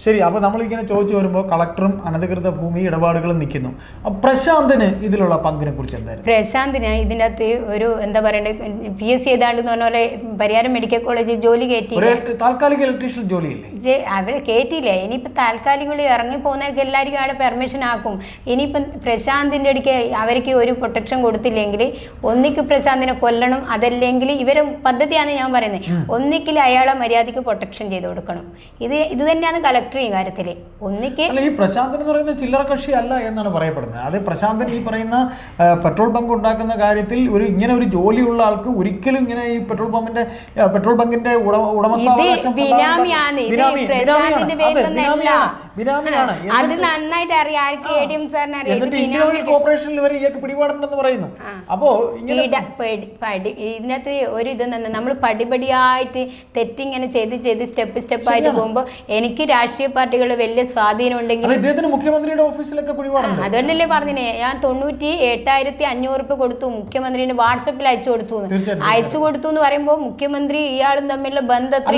ശരി അപ്പോൾ നമ്മളിങ്ങനെ ചോദിച്ചു വരുമ്പോൾ കളക്ടറും അനധികൃത ഭൂമി ഇടപാടുകളും നിൽക്കുന്നു. പ്രശാന്തിന് ഇതിലുള്ള പങ്കിനെ കുറിച്ച് എന്തായിരുന്നു? പ്രശാന്തിന് ഇതിന്റെ അകത്ത് ഒരു എന്താ പറയണ്ടേ പി എസ് സി ഏതാണ്ട് പോലെ പരിയാരം മെഡിക്കൽ കോളേജിൽ ജോലി കയറ്റി താൽക്കാലിക ഇലക്ട്രീഷ്യൻ ജോലിയില്ലേ? ജെ- കയറ്റിയില്ലേ ഇനിയിപ്പോൾ താൽക്കാലികളിൽ ഇറങ്ങി പോകുന്നവർക്ക് എല്ലാവർക്കും അവിടെ പെർമിഷൻ ആക്കും. ഇനിയിപ്പം പ്രശാന്തിന്റെ അടുക്ക് അവർക്ക് ഒരു പ്രൊട്ടക്ഷൻ കൊടുത്തില്ലെങ്കിൽ ഒന്നിക്ക് പ്രശാന്തിനെ കൊല്ലണം അതല്ലെങ്കിൽ ഇവരെ പദ്ധതിയാണ് ഞാൻ പറയുന്നത്. ഒന്നിക്കിൽ അയാളെ മര്യാദയ്ക്ക് പ്രൊട്ടക്ഷൻ ചെയ്ത് കൊടുക്കണം. ഇത് ഇത് തന്നെയാണ് കളക്ടർ ഈ കാര്യത്തിൽ ഒന്നിക്ക് അല്ല ഈ പ്രശാന്തൻ എന്ന് പറയുന്ന ചില്ലറ കക്ഷി അല്ല എന്നാണ് പറയപ്പെടുന്നത്. അത് പ്രശാന്തൻ ഈ പറയുന്ന പെട്രോൾ പമ്പ് ഉണ്ടാക്കുന്ന കാര്യത്തിൽ ഒരു ഇങ്ങനെ ഒരു ജോലിയുള്ള ആൾക്ക് ഒരിക്കലും ഇങ്ങനെ ഈ പെട്രോൾ പമ്പിന്റെ പെട്രോൾ പമ്പിന്റെ ഉടമ- ഉടമസ്ഥാവകാശം ബിനാമിയാണ്. ബിനാമിയാണ്. അതെ, നന്നായിട്ട് അറിയാം. ആർക്ക് എ ഡി എം സാറിന് അറിയാം. ഇത് എന്നിട്ട് ഇന്ത്യൻ ഓയിൽ കോർപ്പറേഷനിൽ വരെ ഇയാൾക്ക് പിടിപാടുണ്ടെന്ന് പറയുന്നു. അപ്പോ ഇതിനകത്ത് ഒരു ഇത് നമ്മൾ പടിപടിയായിട്ട് തെറ്റിങ്ങനെ ചെയ്ത് ചെയ്ത് സ്റ്റെപ്പ് സ്റ്റെപ്പ് ആയിട്ട് പോകുമ്പോൾ എനിക്ക് രാഷ്ട്രീയ പാർട്ടികൾ വലിയ സ്വാധീനം ഉണ്ടെങ്കിൽ ഇദ്ദേഹത്തിന് മുഖ്യമന്ത്രിയുടെ ഓഫീസിലൊക്കെ പിടിപാടുണ്ട്. അതുകൊണ്ടല്ലേ പറഞ്ഞേ ഞാൻ തൊണ്ണൂറ്റി എട്ടായിരത്തി അഞ്ഞൂറ് രൂപ കൊടുത്തു. മുഖ്യമന്ത്രിന് വാട്സപ്പിൽ അയച്ചു കൊടുത്തു അയച്ചു കൊടുത്തു എന്ന് പറയുമ്പോൾ മുഖ്യമന്ത്രി ഇയാളും തമ്മിലുള്ള ബന്ധത്തിൽ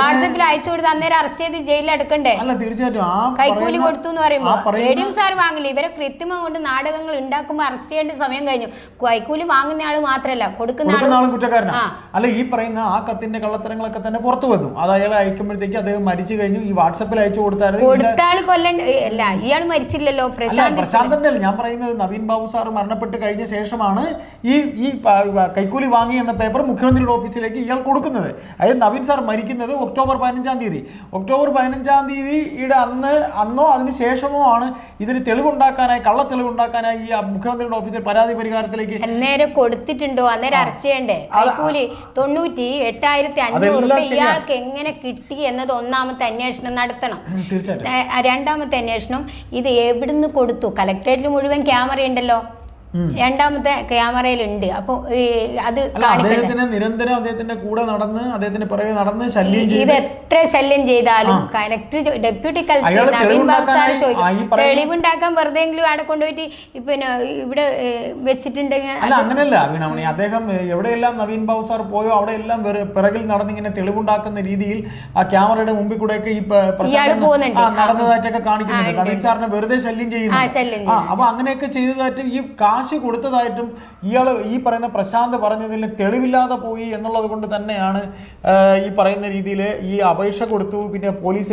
വാട്സപ്പിൽ അയച്ചു കൊടുത്ത് അന്നേരം അറസ്റ്റ് ചെയ്ത് ജയിലിൽ അടക്കണ്ടേ? അല്ല തീർച്ചയായിട്ടും. ആ കൈക്കൂലി കൊടുത്തു എന്ന് പറയുമ്പോൾ ഡി എം സാർ വാങ്ങില്ല? ഇവരെ കൃത്രിമം കൊണ്ട് നാടകങ്ങൾ ഉണ്ടാക്കുമ്പോൾ അറസ്റ്റ് ചെയ്യേണ്ട സമയം കഴിഞ്ഞു. കൈക്കൂലി വാങ്ങുന്ന ആൾ മാത്രല്ല കൊടുക്കുന്ന ആൾ കുറ്റക്കാരനാണ് അല്ല ഈ പറയുന്ന ആ കത്തിന്റെ കള്ളത്തരങ്ങളൊക്കെ തന്നെ പുറത്തു വന്നു. അത് അയാളെ അയക്കുമ്പോഴത്തേക്ക് അദ്ദേഹം മരിച്ചു കഴിഞ്ഞു. ഈ വാട്സപ്പിൽ അയച്ചു കൊടുത്തായിരുന്നു. കൊടുത്ത കൊല്ലണ്ട അല്ല ഇയാൾ മരിച്ചില്ലല്ലോ. പ്രശാന്ത് പ്രശാന്തന്റെ അല്ല ഞാൻ പറയുന്നത് നവീൻ ബാബു സാർ മരണപ്പെട്ട് കഴിഞ്ഞ ശേഷമാണ് ഈ ഈ കൈക്കൂലി വാങ്ങി എന്ന പേപ്പർ മുഖ്യമന്ത്രിയുടെ ഓഫീസിലേക്ക് ഇയാൾ കൊടുക്കുന്നത്. അതായത് നവീൻ സാർ മരിക്കുന്നത് ഒക്ടോബർ പതിനഞ്ചാം തീയതി. ഒക്ടോബർ പതിനഞ്ചാം തീയതിയുടെ അന്ന് അന്നോ അതിന് ശേഷമോ ആണ് ഇതിന് തെളിവുണ്ടാക്കാനായി കള്ള തെളിവുണ്ടാക്കാനായി ഈ മുഖ്യമന്ത്രിയുടെ ഓഫീസിൽ പരാതി പരിഹാരത്തിലേക്ക് അന്നേരം കൊടുത്തിട്ടുണ്ടോ? അന്നേരം അറസ്റ്റ് ചെയ്യണ്ടേ കൈക്കൂലി തൊണ്ണൂറ്റി എട്ടായിരത്തി അഞ്ഞൂറ് രൂപ ഇയാൾക്ക് എങ്ങനെ കിട്ടി എന്നത് ഒന്നാമത്തെ അന്വേഷണം നടത്തണം. രണ്ടാമത്തെ അന്വേഷണം ഇത് എവിടുന്ന് കൊടുത്തു? കലക്ടറേറ്റിൽ മുഴുവൻ ക്യാമറ ഉണ്ടല്ലോ. രണ്ടാമത്തെ ക്യാമറയിലുണ്ട്. അപ്പൊ അത് അദ്ദേഹത്തിന് നിരന്തരം അദ്ദേഹത്തിന്റെ കൂടെ നടന്ന് അദ്ദേഹത്തിന്റെ പുറകെ നടന്ന് ശല്യം ചെയ്ത് ഇത് എത്ര ശല്യം ചെയ്താലും collector deputy collector Naveen Babu sir ചോദിക്കും തെളിവുണ്ടാക്കാൻ വെറുതെ എങ്കിലും അവിടെ കൊണ്ടുപോയിട്ട് പിന്നെ ഇവിടെ വെച്ചിട്ടുണ്ടെങ്കിൽ അല്ല അങ്ങനെയല്ല വീണമണി. അദ്ദേഹം എവിടെയെല്ലാം നവീൻ ബാബു സാർ പോയോ അവിടെ എല്ലാം പിറകിൽ നടന്നിങ്ങനെ തെളിവുണ്ടാക്കുന്ന രീതിയിൽ ആ ക്യാമറയുടെ മുമ്പിൽ കൂടെയൊക്കെ ഈ നടന്നതായിട്ടൊക്കെ കാണിക്കുന്നുണ്ട്. നവീൻ സാറിനെ വെറുതെ ശല്യം ചെയ്യുന്നു. അപ്പൊ അങ്ങനെയൊക്കെ ചെയ്തതായിട്ട് ഈ കാശ് കൊടുത്തതായിട്ടും ഇയാൾ ഈ പറയുന്ന പ്രശാന്ത് പറഞ്ഞതിൽ തെളിവില്ലാതെ പോയി എന്നുള്ളത് കൊണ്ട് തന്നെയാണ് ഈ പറയുന്ന രീതിയിൽ ഈ അപേക്ഷ കൊടുത്തു പിന്നെ പോലീസ്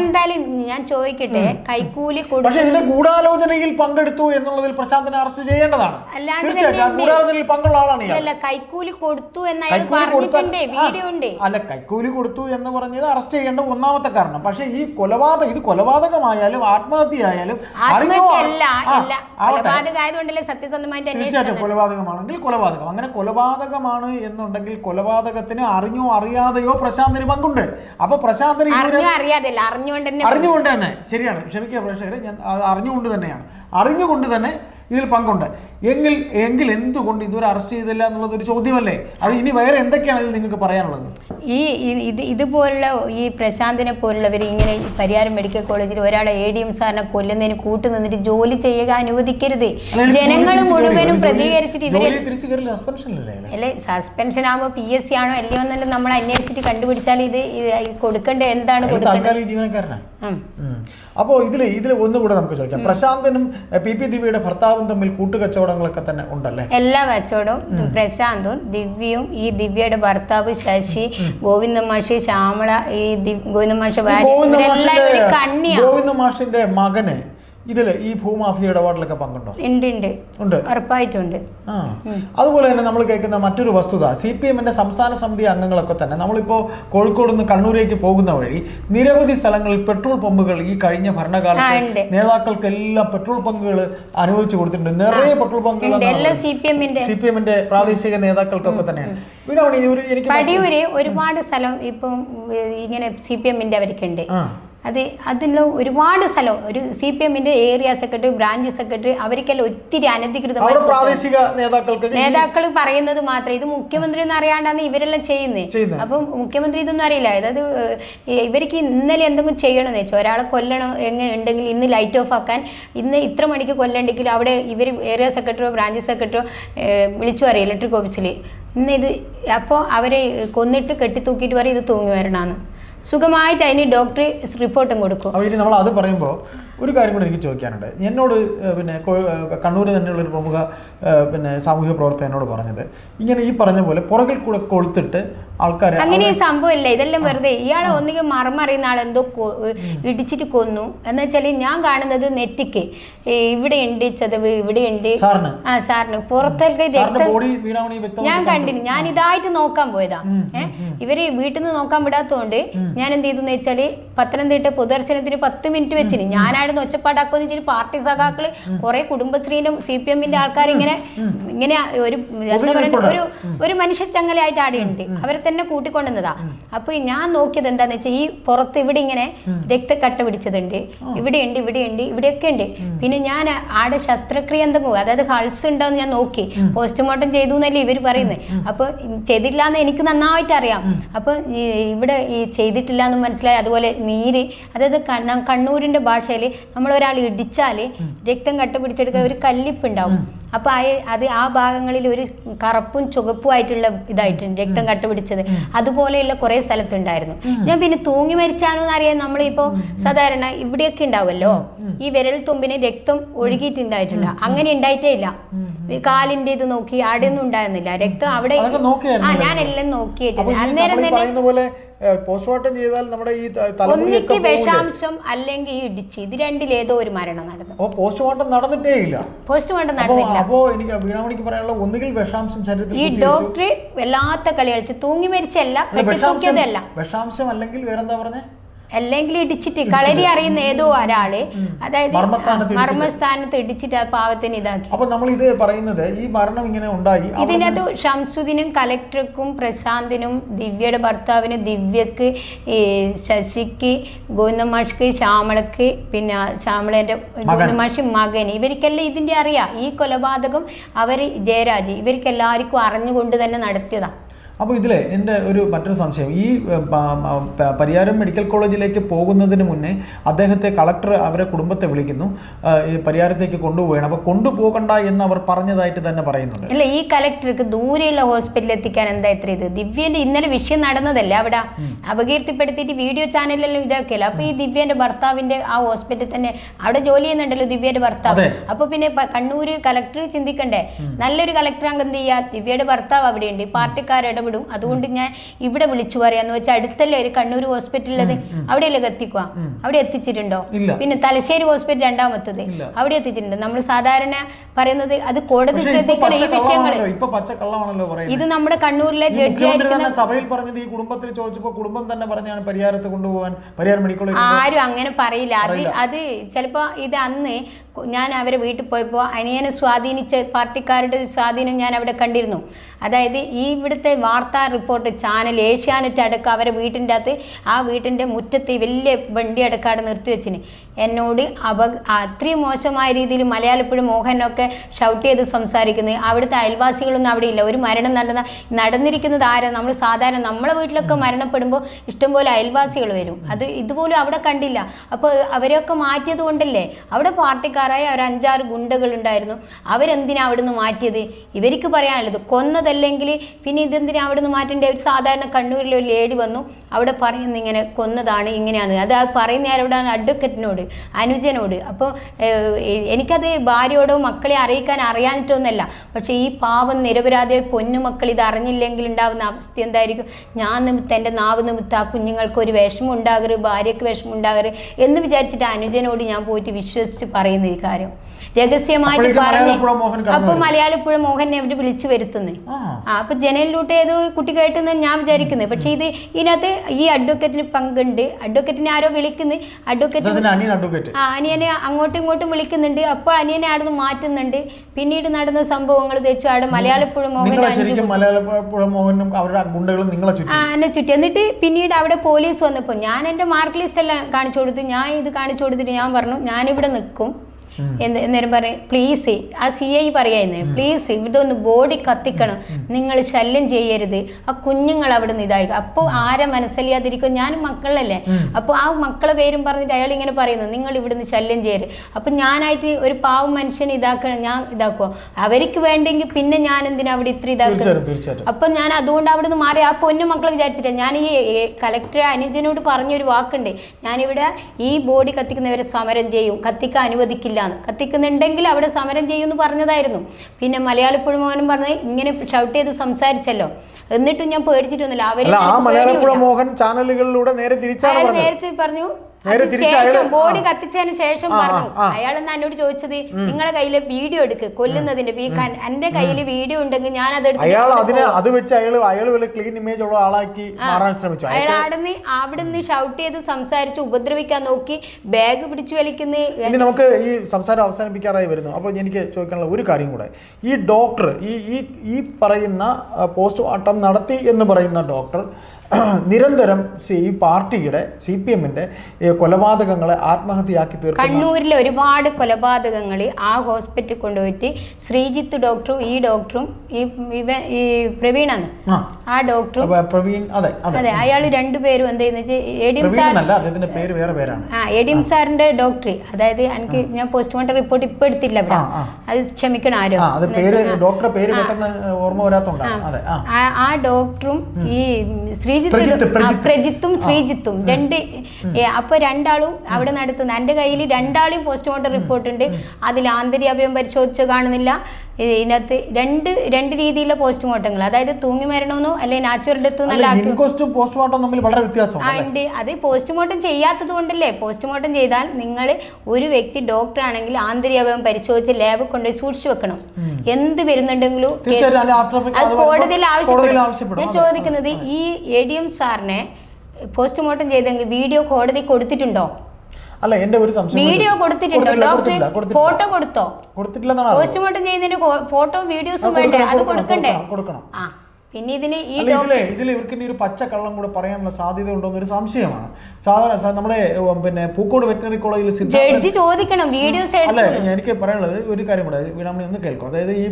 എന്തായാലും ഞാൻ ചോദിക്കട്ടെ കൈക്കൂലി പക്ഷെ ഇതിന്റെ ഗൂഢാലോചനയിൽ പങ്കെടുത്തു എന്നുള്ളതിൽ പ്രശാന്തിനെ അറസ്റ്റ് ചെയ്യേണ്ടതാണ്. തീർച്ചയായിട്ടും ഗൂഢാലോചനയിൽ പങ്കുള്ള ആളാണ് കൈക്കൂലി കൊടുത്തു അല്ല കൈക്കൂലി കൊടുത്തു എന്ന് പറഞ്ഞത് അറസ്റ്റ് ചെയ്യേണ്ട ഒന്നാമത്തെ കാരണം. പക്ഷെ ഈ കൊലപാതകം ഇത് കൊലപാതകമായാലും ആത്മഹത്യയായാലും അറിഞ്ഞോ ആത്മഹത്യയല്ല അല്ല ആവട്ടെ. സത്യസന്ധമായിട്ട് തീർച്ചയായിട്ടും. കൊലപാതകമാണെങ്കിൽ കൊലപാതകം. അങ്ങനെ കൊലപാതകമാണ് എന്നുണ്ടെങ്കിൽ കൊലപാതകത്തിന് അറിഞ്ഞോ അറിയാതെയോ പ്രശാന്തിന് പങ്കുണ്ട്. അപ്പൊ പ്രശാന്തിന് അറിഞ്ഞുകൊണ്ട് തന്നെ ശരിയാണ്. ക്ഷമിക്കുക പ്രേക്ഷകരെ ഞാൻ അറിഞ്ഞുകൊണ്ട് തന്നെയാണ്. അറിഞ്ഞുകൊണ്ട് തന്നെ ഇതിൽ പങ്കുണ്ട്. എങ്കിൽ എങ്കിൽ എന്തുകൊണ്ട് ഇതുവരെ അറസ്റ്റ് ചെയ്തില്ല എന്നുള്ളത് ഒരു ചോദ്യമല്ലേ? അത് ഇനി വേറെ എന്തൊക്കെയാണ് ഇതിൽ നിങ്ങൾക്ക് പറയാനുള്ളത്? ഈ ഇത് ഇതുപോലുള്ള ഈ പ്രശാന്തിനെ പോലുള്ളവർ ഇങ്ങനെ പരിയാരം മെഡിക്കൽ കോളേജിൽ ഒരാളെ എ ഡി എം സാറിനെ കൊല്ലുന്നതിന് കൂട്ടു നിന്നിട്ട് ജോലി ചെയ്യുക അനുവദിക്കരുത്. ജനങ്ങൾ മുഴുവനും പ്രതികരിച്ചിട്ട് ഇവരെ? അല്ലെ സസ്പെൻഷൻ ആകുമ്പോൾ പി എസ് സി ആണോ അല്ലയോ എന്നല്ലോ നമ്മൾ അന്വേഷിച്ചിട്ട് കണ്ടുപിടിച്ചാൽ ഇത് കൊടുക്കേണ്ട എന്താണ് കൊടുക്കേണ്ടത്. അപ്പോൾ ഇതിൽ ഇതിൽ ഒന്നുകൂടെ നമുക്ക് ചോദിക്കാം. പ്രശാന്തനും പി പി ദിവ്യയുടെ ഭർത്താവും തമ്മിൽ കൂട്ടുകച്ചവടങ്ങളൊക്കെ തന്നെ ഉണ്ടല്ലേ? എല്ലാ കച്ചവടവും പ്രശാന്തും ദിവ്യയും ഈ ദിവ്യയുടെ ഭർത്താവ് ശശി ഗോവിന്ദ മാഷി ശ്യാമള ഈ ഗോവിന്ദ മാഷി ഗോവിന്ദ മാഷിന്റെ മകന് ഇതിൽ ഈ ഭൂമാഫിയ ഇടപാടിലൊക്കെ പങ്കുണ്ടോ? ഉണ്ട് ഉണ്ട്. ഉണ്ട്. ഉറപ്പായിട്ടുണ്ട് ആ. അതുപോലെ തന്നെ നമ്മൾ കേൾക്കുന്ന മറ്റൊരു വസ്തുത സി പി എമ്മിന്റെ സംസ്ഥാന സമിതി അംഗങ്ങളൊക്കെ തന്നെ നമ്മളിപ്പോ കോഴിക്കോട് നിന്ന് കണ്ണൂരേക്ക് പോകുന്ന വഴി നിരവധി സ്ഥലങ്ങളിൽ പെട്രോൾ പമ്പുകൾ ഈ കഴിഞ്ഞ ഭരണകാലത്ത് നേതാക്കൾക്ക് നേതാക്കൾക്കെല്ലാം പെട്രോൾ പമ്പുകൾ അനുവദിച്ചു കൊടുത്തിട്ടുണ്ട്. നിറയെ പെട്രോൾ പമ്പുകൾ എല്ലാം സി പി എമ്മിന്റെ പ്രാദേശിക നേതാക്കൾക്കൊക്കെ തന്നെയാണ്. പടിയൂര് ഒരുപാട് സ്ഥലം ഇപ്പം ഇങ്ങനെ സി പി എമ്മിന്റെ അവർക്കുണ്ട്. അത് അതിലുള്ള ഒരുപാട് സ്ഥലം. ഒരു സി പി എമ്മിന്റെ ഏരിയ സെക്രട്ടറി ബ്രാഞ്ച് സെക്രട്ടറി അവർക്കെല്ലാം ഒത്തിരി അനധികൃതമായ നേതാക്കൾ പറയുന്നത് മാത്രം ഇത് മുഖ്യമന്ത്രി ഒന്നും അറിയാണ്ടാണ് ഇവരെല്ലാം ചെയ്യുന്നത്. അപ്പം മുഖ്യമന്ത്രി ഇതൊന്നും അറിയില്ല. അതായത് ഇവർക്ക് ഇന്നലെ എന്തെങ്കിലും ചെയ്യണമെന്ന് വെച്ചാൽ ഒരാളെ കൊല്ലണം എങ്ങനെ ഉണ്ടെങ്കിൽ ഇന്ന് ലൈറ്റ് ഓഫ് ആക്കാൻ ഇന്ന് ഇത്ര മണിക്ക് കൊല്ലണ്ടെങ്കിൽ അവിടെ ഇവർ ഏരിയ സെക്രട്ടറിയോ ബ്രാഞ്ച് സെക്രട്ടറിയോ വിളിച്ചു പറയും ഇലക്ട്രിക് ഓഫീസിൽ ഇന്ന് ഇത് അപ്പോൾ അവരെ കൊന്നിട്ട് കെട്ടിത്തൂക്കിയിട്ട് പറയും ഇത് തൂങ്ങി വരണമെന്ന് സുഖമായിട്ട് അതിന് ഡോക്ടർ റിപ്പോർട്ടും കൊടുക്കും. അപ്പോൾ ഇനി നമ്മൾ അത് പറയുമ്പോൾ ഒരു കാര്യം കൂടി എനിക്ക് ചോദിക്കാനുണ്ട്. എന്നോട് പിന്നെ കണ്ണൂർ തന്നെയുള്ള ഒരു പ്രമുഖ പിന്നെ സാമൂഹ്യ പ്രവർത്തകനോട് പറഞ്ഞത്. ഇങ്ങനെ ഈ പറഞ്ഞ പോലെ പുറകിൽ കൂടെ കൊളുത്തിട്ട് ആൾക്കാരെ അങ്ങനെ സംഭവം ഇല്ല ഇതെല്ലാം വെറുതെ ഇയാളെ ഒന്നുകിൽ മറമറിയുന്ന ആൾ എന്തോ ഇടിച്ചിട്ട് കൊന്നു. എന്ന് വെച്ചാൽ ഞാൻ കാണുന്നത് നെറ്റിക്ക്. ഇവിടെ ഉണ്ട് ചതവ് ഇവിടെ ഉണ്ട് ആ സാറിന്. പുറത്തേക്ക് രക്തം ഞാൻ കണ്ടിന് ഞാൻ ഇതായിട്ട് നോക്കാൻ പോയതാ. ഏഹ് ഇവർ വീട്ടിൽ നിന്ന് നോക്കാൻ വിടാത്തതുകൊണ്ട് ഞാൻ എന്ത് ചെയ്തു വെച്ചാൽ പത്തനംതിട്ട പൊതുദർശനത്തിന് പത്ത് മിനിറ്റ് വെച്ചിന്. ഞാനായിരുന്നു ഒച്ചപ്പാടാക്കുമെന്ന് വെച്ചിട്ട് പാർട്ടി സഖാക്കൾ കുറെ കുടുംബശ്രീയിലും സി പി എമ്മിന്റെ ആൾക്കാർ ഇങ്ങനെ ഇങ്ങനെ ഒരു ഒരു ഒരു മനുഷ്യ ചങ്ങലയായിട്ട് ആടെയുണ്ട് അവരെ തന്നെ കൂട്ടിക്കൊണ്ടുവന്നതാ. അപ്പൊ ഞാൻ നോക്കിയത് എന്താന്ന് വെച്ചാൽ ഈ പുറത്ത് ഇവിടെ ഇങ്ങനെ രക്തക്കട്ട പിടിച്ചതുണ്ട്. ഇവിടെയുണ്ട് ഇവിടെയുണ്ട് ഇവിടെയൊക്കെ ഉണ്ട്. പിന്നെ ഞാൻ ആടെ ശസ്ത്രക്രിയ എന്തെങ്കിലും അതായത് ഹൾസ് ഉണ്ടോന്ന് ഞാൻ നോക്കി. പോസ്റ്റ്മോർട്ടം ചെയ്തു എന്നല്ലേ ഇവർ പറയുന്നത് അപ്പൊ ചെയ്തില്ല എന്ന് എനിക്ക് നന്നായിട്ട് അറിയാം. അപ്പൊ ഇവിടെ ഈ ചെയ്തിട്ടില്ല എന്ന് മനസ്സിലായി അതുപോലെ നീര് അതായത് കണ്ണ- കണ്ണൂരിന്റെ ഭാഷയിൽ നമ്മൾ ഒരാൾ ഇടിച്ചാൽ രക്തം കട്ട പിടിച്ചെടുക്കാൻ ഒരു കല്ലിപ്പ് ഉണ്ടാവും അപ്പൊ ആ- അത് ആ ഭാഗങ്ങളിൽ ഒരു കറുപ്പും ചുവപ്പും ആയിട്ടുള്ള ഇതായിട്ടുണ്ട് രക്തം കട്ട പിടിച്ചത് അതുപോലെയുള്ള കുറെ സ്ഥലത്തുണ്ടായിരുന്നു. ഞാൻ പിന്നെ തൂങ്ങി മരിച്ചാണോ എന്നറിയാൻ നമ്മളിപ്പോ സാധാരണ ഇവിടെയൊക്കെ ഉണ്ടാവുമല്ലോ. ഈ വിരൽ തുമ്പിന് രക്തം ഒഴുകിയിട്ടുണ്ടായിട്ടുണ്ട്. അങ്ങനെ ഉണ്ടായിട്ടേ ഇല്ല. കാലിന്റെ ഇത് നോക്കി അവിടെ ഒന്നും ഉണ്ടായിരുന്നില്ല. രക്തം അവിടെ ആ ഞാൻ എല്ലാം നോക്കിയിട്ട് അപ്പോൾ ഈ അന്നേരം തന്നെ പോലെ പോസ്റ്റ്മോർട്ടം ചെയ്താൽ നമ്മുടെ ഈ ഒന്നിക്ക് വിഷാംശം അല്ലെങ്കിൽ ഇടിച്ച് ഇത് രണ്ടിലേതോ ഒരു മരണം നടന്നു. അപ്പോൾ പോസ്റ്റ്മോർട്ടം നടന്നിട്ടേ ഇല്ല. പോസ്റ്റ്മോർട്ടം നടന്നില്ല അപ്പോൾ എനിക്ക് വീണാമണിക്ക് പറയാനുള്ള ഒന്നുകിൽ വിഷാംശം ശരീരത്തിൽ ഈ ഡോക്ടർ വല്ലാത്ത കളി കളിച്ച് തൂങ്ങി മരിച്ചല്ല കെട്ടിത്തൂക്കിയതല്ല. വിഷാംശം അല്ലെങ്കിൽ വേറെന്താ പറഞ്ഞേ? അല്ലെങ്കിൽ ഇടിച്ചിട്ട് കളരി അറിയുന്ന ഏതോ ഒരാൾ അതായത് മർമ്മസ്ഥാനത്ത് ഇടിച്ചിട്ട്. ആ പാവത്തിന് ഇതാക്കി. അപ്പൊ നമ്മൾ ഇത് പറയുന്നത് ഈ മരണം ഇങ്ങനെ ഉണ്ടായി ഇതിനകത്ത് ഷംസുദിനും കലക്ടർക്കും പ്രശാന്തിനും ദിവ്യയുടെ ഭർത്താവിന് ദിവ്യക്ക് ശശിക്ക് ഗോവിന്ദമാഷ്ക്ക് ശ്യാമളക്ക് പിന്നെ ശ്യാമളന്റെ ഗോവിന്ദമാഷി മകൻ. ഇവർക്കെല്ലാം ഇതിന്റെ അറിയാം. ഈ കൊലപാതകം അവർ ജയരാജ് ഇവർക്കെല്ലാവർക്കും അറിഞ്ഞുകൊണ്ട് തന്നെ നടത്തിയതാ. അപ്പോൾ ഇതിലെ എന്റെ ഒരു മറ്റൊരു സംശയം. ഈ പരിയാരം മെഡിക്കൽ കോളേജിലേക്ക് പോകുന്നതിന് മുന്നേ അദ്ദേഹത്തെ കളക്ടർ അവരെ കുടുംബത്തെ വിളിക്കുന്നു. ഈ പരിയാരത്തേക്ക് കൊണ്ടുപോവുകയാണ്. അപ്പോൾ കൊണ്ടുപോകണ്ട എന്ന് അവർ പറഞ്ഞതായിട്ട് തന്നെ പറയുന്നുണ്ട്. അല്ല ഈ കളക്ടർക്ക് ദൂരെയുള്ള ഹോസ്പിറ്റലിൽ എത്തിക്കാൻ എന്താ ഇത്ര ഇത്? ദിവ്യന്റെ ഇന്നലെ വിഷയം നടന്നതല്ലേ അവിടെ? അപകീർത്തിപ്പെടുത്തിയിട്ട് വീഡിയോ ചാനലിലെല്ലാം ഇതാക്കിയല്ലോ. അപ്പോൾ ഈ ദിവ്യന്റെ ഭർത്താവിന്റെ ആ ഹോസ്പിറ്റലിൽ തന്നെ അവിടെ ജോലി ചെയ്യുന്നുണ്ടല്ലോ ദിവ്യയുടെ ഭർത്താവ്. അപ്പോൾ അപ്പൊ പിന്നെ കണ്ണൂർ കളക്ടർ ചിന്തിക്കണ്ടേ? നല്ലൊരു കളക്ടർ അങ്ങ് എന്ത് ചെയ്യാ? ദിവ്യയുടെ ഭർത്താവ് അവിടെയുണ്ട്. പാർട്ടിക്കാർ ഇടപെടും അതുകൊണ്ട് ഞാൻ ഇവിടെ വിളിച്ചു പറയാന്ന് വെച്ചാൽ അടുത്തല്ലേ ഒരു കണ്ണൂർ ഹോസ്പിറ്റലിലത്? അവിടെയല്ലേ എത്തിക്കുക അവിടെ എത്തിച്ചിട്ടുണ്ടോ. പിന്നെ തലശ്ശേരി ഹോസ്പിറ്റൽ രണ്ടാമത്തത്. അവിടെ എത്തിച്ചിട്ടുണ്ട്. നമ്മൾ സാധാരണ പറയുന്നത് അത് കോടതി ശ്രദ്ധിക്കുന്ന ഈ വിഷയങ്ങൾ ഇത് നമ്മുടെ കണ്ണൂരിലെ ജഡ്ജി ആയിരിക്കുന്ന സഭയിൽ പറഞ്ഞത് ഈ കുടുംബത്തിൽ ചോദിച്ചപ്പോൾ കുടുംബം തന്നെ പറഞ്ഞാണ് പരിയാരത്ത് കൊണ്ടുപോകാൻ പരിയാരം മെഡിക്കൽ ആരും അങ്ങനെ പറയില്ല. അത് അത് ചിലപ്പോ ഇത് അന്ന് ഞാൻ അവരെ വീട്ടിൽ പോയപ്പോൾ അനിയനെ സ്വാധീനിച്ച പാർട്ടിക്കാരുടെ സ്വാധീനം ഞാൻ അവിടെ കണ്ടിരുന്നു. അതായത് ഈ ഇവിടുത്തെ വാർത്താ റിപ്പോർട്ട് ചാനൽ ഏഷ്യാനെറ്റ് അടക്കം അവരെ വീട്ടിന്റെ അകത്ത് ആ വീട്ടിന്റെ മുറ്റത്ത് വലിയ വണ്ടി അടക്കാട് നിർത്തി വെച്ചിന്. എന്നോട് അപ അത്രയും മോശമായ രീതിയിൽ മലയാളപ്പുഴ മോഹനൊക്കെ ഷൗട്ട് ചെയ്ത് സംസാരിക്കുന്നത് അവിടുത്തെ അയൽവാസികളൊന്നും അവിടെ ഇല്ല ഒരു മരണം നടന്ന നടന്നിരിക്കുന്നത് ആരാ? നമ്മൾ സാധാരണ നമ്മളെ വീട്ടിലൊക്കെ മരണപ്പെടുമ്പോൾ ഇഷ്ടംപോലെ അയൽവാസികൾ വരും. അത് ഇതുപോലും അവിടെ കണ്ടില്ല. അപ്പോൾ അവരെയൊക്കെ മാറ്റിയത് കൊണ്ടല്ലേ? അവിടെ പാർട്ടിക്കാരായ ഒരു അഞ്ചാറ് ഗുണ്ടകളുണ്ടായിരുന്നു അവരെന്തിനാ അവിടുന്ന് മാറ്റിയത്? ഇവർക്ക് പറയാനുള്ളത് കൊന്നതല്ലെങ്കിൽ പിന്നെ ഇതെന്തിനാ അവിടുന്ന് മാറ്റേണ്ട? ഒരു സാധാരണ കണ്ണൂരിലെ ഒരു ലേഡി വന്നു. അവിടെ പറയുന്നത് ഇങ്ങനെ കൊന്നതാണ് ഇങ്ങനെയാണ്. അത് പറയുന്ന ആരോടാണ്? അഡ്വക്കറ്റിനോട് അനുജനോട്. അപ്പോൾ എനിക്കത് ഭാര്യയോടോ മക്കളെ അറിയിക്കാൻ അറിയാനിട്ടൊന്നല്ല പക്ഷേ ഈ പാവം നിരപരാധിയായ പൊന്നുമക്കൾ ഇത് അറിഞ്ഞില്ലെങ്കിൽ ഉണ്ടാവുന്ന അവസ്ഥ എന്തായിരിക്കും? ഞാൻ നിമിത്തം എന്റെ നാവ് നിമിത്തം ആ കുഞ്ഞുങ്ങൾക്കൊരു വിഷമം ഉണ്ടാകരുത് ഭാര്യയ്ക്ക് വിഷമം ഉണ്ടാകരുത് എന്ന് വിചാരിച്ചിട്ട് അനുജനോട് ഞാൻ പോയിട്ട് വിശ്വസിച്ച് പറയുന്ന ഈ കാര്യം. രഹസ്യമായിട്ട് പറഞ്ഞു അപ്പൊ മലയാളിപ്പുഴ മോഹനെ അവർ വിളിച്ചു വരുത്തുന്നേ. ആ. അപ്പൊ ജനലിലൂട്ട് ഏതോ കുട്ടി കേട്ടെന്ന് ഞാൻ വിചാരിക്കുന്നത് പക്ഷെ ഇത് ഇതിനകത്ത് ഈ അഡ്വക്കറ്റിന് പങ്കുണ്ട്. അഡ്വക്കറ്റിനെ ആരോ വിളിക്കുന്നു. അഡ്വക്കറ്റ് ആ അനിയനെ അങ്ങോട്ടും ഇങ്ങോട്ടും വിളിക്കുന്നുണ്ട്. അപ്പോൾ അനിയനെ അവിടുന്ന് മാറ്റുന്നുണ്ട്. പിന്നീട് നടന്ന സംഭവങ്ങൾ തെച്ചു അവിടെ മലയാളപ്പുഴ മോഹൻ മോഹനും അവരുടെ ഗുണ്ടകളും നിങ്ങളെ ആ എന്നെ ചുറ്റി. എന്നിട്ട് പിന്നീട് അവിടെ പോലീസ് വന്നപ്പോൾ ഞാൻ എന്റെ മാർക്ക് ലിസ്റ്റ് എല്ലാം കാണിച്ചു കൊടുത്ത് ഞാൻ ഇത് കാണിച്ചു കൊടുത്തിട്ട് ഞാൻ പറഞ്ഞു ഞാനിവിടെ നിൽക്കും. എന്നേരം പറയും പ്ലീസ് ആ സി ഐ പറയുന്നത് പ്ലീസ് ഇതൊന്ന് ബോഡി കത്തിക്കണം. നിങ്ങൾ ശല്യം ചെയ്യരുത്. ആ കുഞ്ഞുങ്ങൾ അവിടെ നിന്ന് ഇതായി അപ്പോൾ ആരെ മനസ്സിലാതിരിക്കും ഞാൻ മക്കളല്ലേ. അപ്പോൾ ആ മക്കളെ പേരും പറഞ്ഞിട്ട് അയാൾ ഇങ്ങനെ പറയുന്നു നിങ്ങൾ ഇവിടുന്ന് ശല്യം ചെയ്യരുത്. അപ്പം ഞാനായിട്ട് ഒരു പാവം മനുഷ്യനെ ഇതാക്കണം ഞാൻ ഇതാക്കുവോ? അവർക്ക് വേണ്ടെങ്കിൽ പിന്നെ ഞാൻ എന്തിനാ അവിടെ ഇത്ര ഇതാക്കുന്നത്? അപ്പൊ ഞാൻ അതുകൊണ്ട് അവിടെ നിന്ന് മാറി. ആ പൊന്നു മക്കളെ വിചാരിച്ചിട്ട് ഞാൻ ഈ കലക്ടർ അനുജനോട് പറഞ്ഞൊരു വാക്കുണ്ട്. ഞാനിവിടെ ഈ ബോഡി കത്തിക്കുന്നവരെ സമരം ചെയ്യും. കത്തിക്കാൻ അനുവദിക്കില്ല എന്ന് കത്തിക്കുന്നുണ്ടെങ്കിൽ അവിടെ സമരം ചെയ്യുമെന്ന് പറഞ്ഞതായിരുന്നു. പിന്നെ മലയാളിപ്പുഴ മോഹനും പറഞ്ഞത് ഇങ്ങനെ ഷൗട്ട് ചെയ്ത് സംസാരിച്ചല്ലോ. എന്നിട്ടും ഞാൻ പേടിച്ചിട്ടൊന്നുമില്ല. അവർ ചാനലുകളിലൂടെ നേരെ നേരത്തെ പറഞ്ഞു ശേഷം ബോഡി. കത്തിച്ചതിന് ശേഷം പറഞ്ഞു. അയാൾ എന്നാ എന്നോട് ചോദിച്ചത് നിങ്ങളെ കയ്യിലെ വീഡിയോ എടുക്ക് കൊല്ലുന്നതിന്റെ എന്റെ കയ്യിൽ വീഡിയോ ഉണ്ടെങ്കിൽ ഞാൻ അത് അയാൾ അതിനെ അത് വെച്ച് അയാൾ അയാൾ ക്ലീൻ ഇമേജ് ഉള്ള ആളാക്കി മാറാൻ ശ്രമിച്ചു. അയാൾ അവിടുന്ന് അവിടുന്ന് ഷൗട്ട് ചെയ്ത് സംസാരിച്ച് ഉപദ്രവിക്കാൻ നോക്കി ബാഗ് പിടിച്ചു വലിക്കുന്ന നമുക്ക് ഈ സംസാരം അവസാനിപ്പിക്കാറായി വരുന്നു. അപ്പോൾ എനിക്ക് ചോദിക്കാനുള്ള ഒരു കാര്യം കൂടെ. ഈ ഡോക്ടർ ഈ ഈ പറയുന്ന പോസ്റ്റ്മോർട്ടം നടത്തി എന്ന് പറയുന്ന ഡോക്ടർ നിരന്തരം ഈ പാർട്ടിയുടെ സി പി എമ്മിന്റെ കൊലപാതകങ്ങളെ ആത്മഹത്യയാക്കി തീർക്കും കണ്ണൂരിലെ ഒരുപാട് കൊലപാതകങ്ങൾ ആ ഹോസ്പിറ്റലിൽ കൊണ്ടുപോയിട്ട് ശ്രീജിത്ത് ഡോക്ടറും ഈ ഡോക്ടറും ഈ ഇവ ഈ പ്രവീണാണ്. ആ. ഡോക്ടറും പ്രവീൺ അതെ അതെ. അയാൾ രണ്ടുപേരും വെച്ചാൽ എഡിം സാർ പേര് വേറെ പേരാണ്. ആ എഡിം സാറിന്റെ ഡോക്ടറി. അതായത് എനിക്ക് ഞാൻ പോസ്റ്റ്മോർട്ടം റിപ്പോർട്ട് ഇപ്പൊ എടുത്തില്ല ഇവിടെ. അത് ക്ഷമിക്കണം ആരോ. ആ ഡോക്ടറും ഈ ശ്രീജിത്ത് പ്രജിത്ത്, ശ്രീജിത്തും രണ്ട് അപ്പൊ രണ്ടാളും അവിടെ നടത്തുന്ന. എന്റെ കയ്യിൽ രണ്ടാളും പോസ്റ്റ്മോർട്ടം റിപ്പോർട്ട് ഉണ്ട്. അതിൽ ആന്തരികാവയം പരിശോധിച്ച് കാണുന്നില്ല. ഇതിനകത്ത് രണ്ട് രണ്ട് രീതിയിലുള്ള പോസ്റ്റ്മോർട്ടങ്ങൾ. അതായത് തൂങ്ങി മരണമെന്നോ അല്ലെങ്കിൽ നാച്ചുറൽ ഡെത്ത് പോസ്റ്റ്മോർട്ടം തമ്മിൽ വളരെ ഉണ്ട്. അത് പോസ്റ്റ്മോർട്ടം ചെയ്യാത്തത് കൊണ്ടല്ലേ? പോസ്റ്റ്മോർട്ടം ചെയ്താൽ നിങ്ങൾ ഒരു വ്യക്തി ഡോക്ടർ ആണെങ്കിൽ ആന്തരികം പരിശോധിച്ച് ലാബ് കൊണ്ടുപോയി സൂക്ഷിച്ചു വെക്കണം. എന്ത് വരുന്നുണ്ടെങ്കിലും അത് കോടതിയിൽ ആവശ്യപ്പെടും. ഞാൻ. ചോദിക്കുന്നത് ഈ എ ഡി എം സാറിനെ പോസ്റ്റ്മോർട്ടം ചെയ്തെങ്കിൽ വീഡിയോ കോടതി കൊടുത്തിട്ടുണ്ടോ? അല്ല എന്റെ ഒരു സംശയം വീഡിയോ കൊടുത്തിട്ടുണ്ടോ ഡോക്ടർ. ഫോട്ടോ കൊടുത്തോ കൊടുത്തിട്ടില്ലെന്നാണ്. പോസ്റ്റ്മോർട്ടം ചെയ്യുന്നതിന് ഫോട്ടോ വീഡിയോസും വേണ്ടേ അത് കൊടുക്കണം, കൊടുക്കണ്ടേ കൊടുക്കണം, കൊടുക്കണം. ആ പിന്നെ ഇതിന് ഈ ഇതിലെ ഇതിൽ ഇവർക്ക് ഇനി ഒരു പച്ച കള്ളം കൂടെ പറയാനുള്ള സാധ്യത ഉണ്ടോ എന്നൊരു സംശയമാണ്. സാധാരണ നമ്മുടെ പിന്നെ പൂക്കോട് വെറ്ററിനറി കോളേജിൽ ജഡ്ജി ചോദിക്കണം വീഡിയോസ് അല്ല എനിക്ക് പറയാനുള്ളത് ഒരു കാര്യം കൂടെ വീണാമണി ഒന്ന് കേൾക്കും. അതായത് ഈ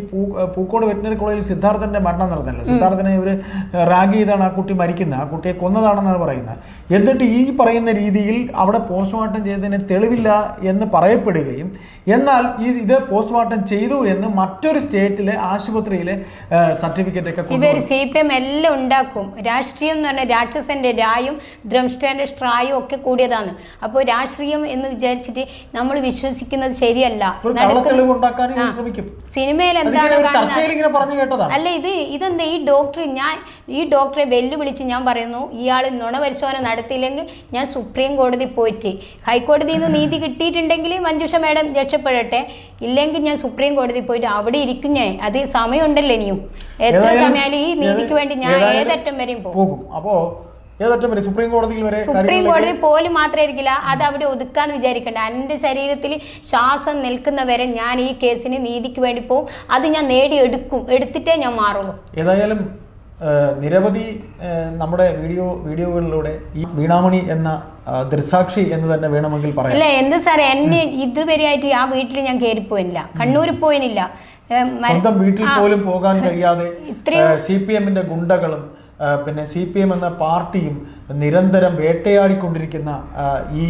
പൂക്കോട് വെറ്റിനറി കോളേജിൽ സിദ്ധാർത്ഥന്റെ മരണം നടന്നല്ലോ. സിദ്ധാർത്ഥനെ ഇവർ റാഗ് ചെയ്താണ് ആ കുട്ടി മരിക്കുന്നത് ആ കുട്ടിയെ കൊന്നതാണെന്നാണ് പറയുന്നത്. എന്നിട്ട് ഈ പറയുന്ന രീതിയിൽ അവിടെ പോസ്റ്റ്മോർട്ടം ചെയ്തതിന് തെളിവില്ല എന്ന് പറയപ്പെടുകയും എന്നാൽ ഈ ഇത് പോസ്റ്റ്മോർട്ടം ചെയ്തു എന്ന് മറ്റൊരു സ്റ്റേറ്റിലെ ആശുപത്രിയിലെ സർട്ടിഫിക്കറ്റ് ഒക്കെ. സി പി എം എല്ലാം ഉണ്ടാക്കും. രാഷ്ട്രീയം എന്ന് പറഞ്ഞാൽ രാക്ഷസന്റെ രായും ദ്രംഷ്ടന്റെ സ്ട്രായും ഒക്കെ കൂടിയതാണ്. അപ്പോൾ രാഷ്ട്രീയം എന്ന് വിചാരിച്ചിട്ട് നമ്മൾ വിശ്വസിക്കുന്നത് ശരിയല്ല. സിനിമയിൽ എന്താണ് അല്ല ഇത് ഇതെന്താ? ഈ ഡോക്ടർ ഞാൻ ഈ ഡോക്ടറെ വെല്ലുവിളിച്ച് ഞാൻ പറയുന്നു ഇയാൾ നുണ പരിശോധന നടത്തിയില്ലെങ്കിൽ ഞാൻ സുപ്രീം കോടതി പോയിട്ട്. ഹൈക്കോടതിയിൽ നിന്ന് നീതി കിട്ടിയിട്ടുണ്ടെങ്കിൽ മഞ്ജുഷ മേഡം രക്ഷപ്പെടട്ടെ. ഇല്ലെങ്കിൽ ഞാൻ സുപ്രീം കോടതി പോയിട്ട് അവിടെ ഇരിക്കും ഞാൻ. അത് സമയമുണ്ടല്ലോ ഇനിയും. എത്ര സമയമായാലും ഈ നീതിക്ക് വേണ്ടി ഞാൻ ഏതറ്റം വരെയും പോകും. അപ്പോ ഏതറ്റം വരെ സുപ്രീം കോടതിയിൽ വരെ സുപ്രീം കോടതി പോലും മാത്രമായിരിക്കില്ല. അത് അവിടെ ഒതുക്കാന്ന് വിചാരിക്കണ്ട. എന്റെ ശരീരത്തിൽ ശ്വാസം നിൽക്കുന്നവരെ ഞാൻ ഈ കേസിന് നീതിക്ക് വേണ്ടി പോകും. അത് ഞാൻ നേടിയെടുക്കും. എടുത്തിട്ടേ ഞാൻ മാറുള്ളൂ. ഏതായാലും നിരവധി നമ്മുടെ വീഡിയോ വീഡിയോകളിലൂടെ ഈ വീണാമണി എന്ന ദൃസാക്ഷി എന്ന് തന്നെ വേണമെങ്കിൽ പറയാം. അല്ല എന്ത് സാറേ എന്നെ ഇതുവരെയായിട്ട് ആ വീട്ടിൽ ഞാൻ കയറിപ്പോയില്ല. കണ്ണൂരിൽ പോയിനില്ല. സ്വന്തം വീട്ടിൽ പോലും പോകാൻ കഴിയാതെ സി പി എമ്മിന്റെ ഗുണ്ടകളും പിന്നെ സി പി എം എന്ന പാർട്ടിയും നിരന്തരം വേട്ടയാടിക്കൊണ്ടിരിക്കുന്ന ഈ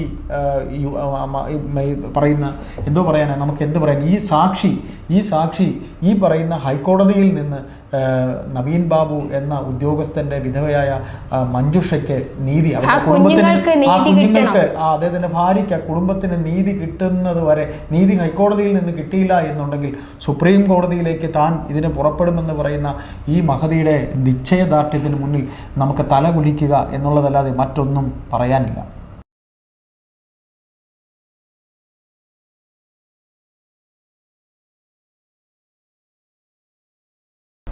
പറയുന്ന എന്തോ പറയാനാണ് നമുക്ക് എന്ത് പറയാൻ ഈ സാക്ഷി ഈ സാക്ഷി ഈ പറയുന്ന ഹൈക്കോടതിയിൽ നിന്ന് നവീൻ ബാബു എന്ന ഉദ്യോഗസ്ഥന്റെ വിധവയായ മഞ്ജുഷയ്ക്ക് നീതി അവരുടെ ആ കുഞ്ഞുങ്ങൾക്ക് അദ്ദേഹത്തിന്റെ ഭാര്യയ്ക്ക് കുടുംബത്തിന് നീതി കിട്ടുന്നത് വരെ നീതി ഹൈക്കോടതിയിൽ നിന്ന് കിട്ടിയില്ല എന്നുണ്ടെങ്കിൽ സുപ്രീം കോടതിയിലേക്ക് താൻ ഇതിന് പുറപ്പെടുമെന്ന് പറയുന്ന ഈ മഹതിയുടെ നിശ്ചയദാർഢ്യത്തിന് മുന്നിൽ നമുക്ക് തല കുലിക്കുക എന്നുള്ളതല്ലാതെ മറ്റൊന്നും പറയാനില്ല.